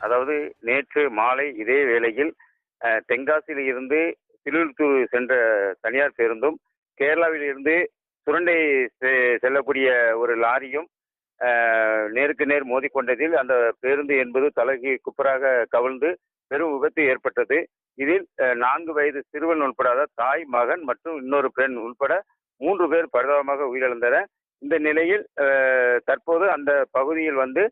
அதாவது நேற்று மாலை இதே வேளையில் தென்காசியில் இருந்து திருவள்ளூர் சென்ற தனியார் பேருந்தும் கேரளாவில் இருந்து சுரண்டை செ- செல்லக்கூடிய ஒரு லாரியும் நேருக்கு நேர் மோதிக்கொண்டதில் அந்த பேருந்து என்பது தலைகி குப்பராக கவிழ்ந்து பெரும் விபத்து ஏற்பட்டது. இதில் நான்கு வயது சிறுவன் உள்படாத தாய் மகன் மற்றும் இன்னொரு பெண் உள்பட மூன்று பேர் பரிதாபமாக உயிரிழந்தனர். இந்த நிலையில் தற்போது அந்த பகுதியில் வந்து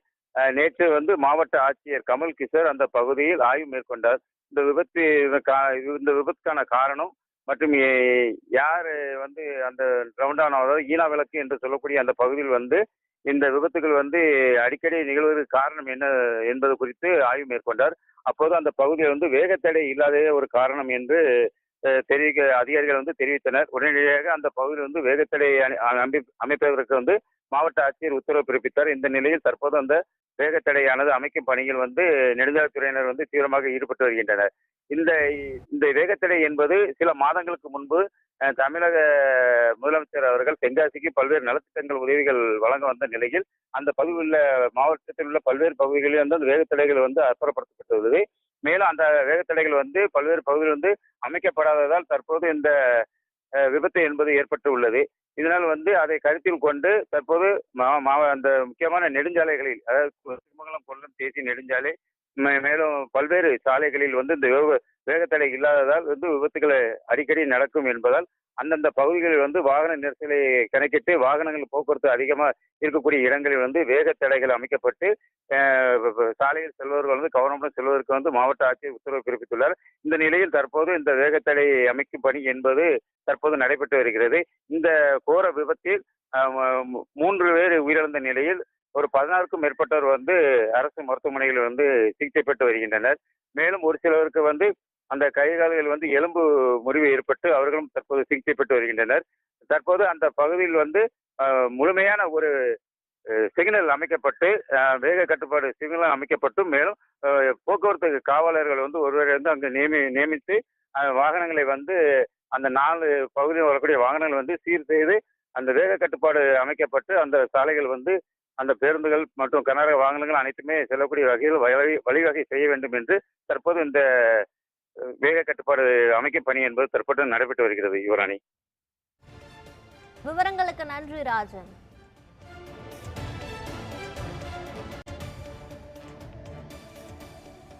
நேற்று வந்து மாவட்ட ஆட்சியர் கமல் கிஷோர் அந்த பகுதியில் ஆய்வு மேற்கொண்டார். இந்த விபத்து கா- இந்த விபத்துக்கான காரணம் மற்றும் யார் வந்து அந்த ரவுண்டான அதாவது ஈனா விளக்கு என்று சொல்லக்கூடிய அந்த பகுதியில் வந்து இந்த விபத்துகள் வந்து அடிக்கடி நிகழ்வதற்கு காரணம் என்ன என்பது குறித்து ஆய்வு மேற்கொண்டார். அப்போது அந்த பகுதியில் வந்து வேகத்தடை இல்லாததே ஒரு காரணம் என்று தெரிவிக்க அதிகாரிகள் வந்து தெரிவித்தனர். உடனடியாக அந்த பகுதியில் வந்து வேகத்தடை அணி- அமைப்பதற்கு வந்து மாவட்ட ஆட்சியர் உத்தரவு பிறப்பித்தார். இந்த நிலையில் தற்போது அந்த வேகத்தடையானது அமைக்கும் பணியில் வந்து நெடுஞ்சாலைத்துறையினர் வந்து தீவிரமாக ஈடுபட்டு வருகின்றனர். இந்த இந்த வேகத்தடை என்பது சில மாதங்களுக்கு முன்பு தமிழக முதலமைச்சர் அவர்கள் தென்காசிக்கு பல்வேறு நலத்திட்டங்கள் உதவிகள் வழங்க வந்த நிலையில் அந்த பகுதியில் உள்ள மாவட்டத்தில் உள்ள பல்வேறு பகுதிகளில் வந்து அந்த வேகத்தடைகள் வந்து அப்புறப்படுத்தப்பட்டுள்ளது. மேலும் அந்த வேகத்தடைகள் வந்து பல்வேறு பகுதியில் வந்து அமைக்கப்படாததால் தற்போது இந்த விபத்து என்பது ஏற்பட்டு உள்ளது இதனால் வந்து அதை கருத்தில் கொண்டு தற்போது மா- அந்த முக்கியமான நெடுஞ்சாலைகளில் அதாவது திருமங்கலம் கொல்லம் தேசிய நெடுஞ்சாலை மே- மேலும் பல்வேறு சாலைகளில் வந்து இந்த வேக வேகத்தடை இல்லாததால் வந்து விபத்துகளை அடிக்கடி நடக்கும் என்பதால் அந்தந்த பகுதிகளில் வந்து வாகன நெரிசலை கணக்கிட்டு வாகனங்கள் போக்குவரத்து அதிகமாக இருக்கக்கூடிய இடங்களில் வந்து வேகத்தடைகள் அமைக்கப்பட்டு வந்து மாவட்ட ஆட்சியர் உத்தரவு பிறப்பித்துள்ளார். இந்த நிலையில் தற்போது இந்த வேகத்தடை அமைக்கும் பணி என்பது தற்போது நடைபெற்று வருகிறது. இந்த கோர விபத்தில் மூன்று பேர் உயிரிழந்த நிலையில் ஒரு பதினாறுக்கும் மேற்பட்டோர் வந்து அரசு மருத்துவமனையில் வந்து சிகிச்சை பெற்று வருகின்றனர். மேலும் ஒரு சிலருக்கு வந்து அந்த கை கால்கள் வந்து எலும்பு முறிவு ஏற்பட்டு அவர்களும் தற்போது சிகிச்சை பெற்று வருகின்றனர். தற்போது அந்த பகுதியில் வந்து முழுமையான ஒரு சிக்னல் அமைக்கப்பட்டு வேக கட்டுப்பாடு சிக்னல் அமைக்கப்பட்டு மேலும் போக்குவரத்து காவலர்கள் வந்து ஒருவரை வந்து அங்கு நியமி நியமித்து வாகனங்களை வந்து அந்த நாலு பகுதியில் வரக்கூடிய வாகனங்கள் வந்து சீர் செய்து அந்த வேக கட்டுப்பாடு அமைக்கப்பட்டு அந்த சாலைகள் வந்து அந்த பேருந்துகள் மற்றும் கனரக வாகனங்கள் அனைத்துமே செல்லக்கூடிய வகையில் வழி வழிவகை செய்ய வேண்டும் என்று தற்போது இந்த வேக கட்டுப்பாடு அமைக்கும் பணி என்பது தற்போது நடைபெற்று வருகிறது யுவராணி. விவரங்களுக்கு நன்றி ராஜன்.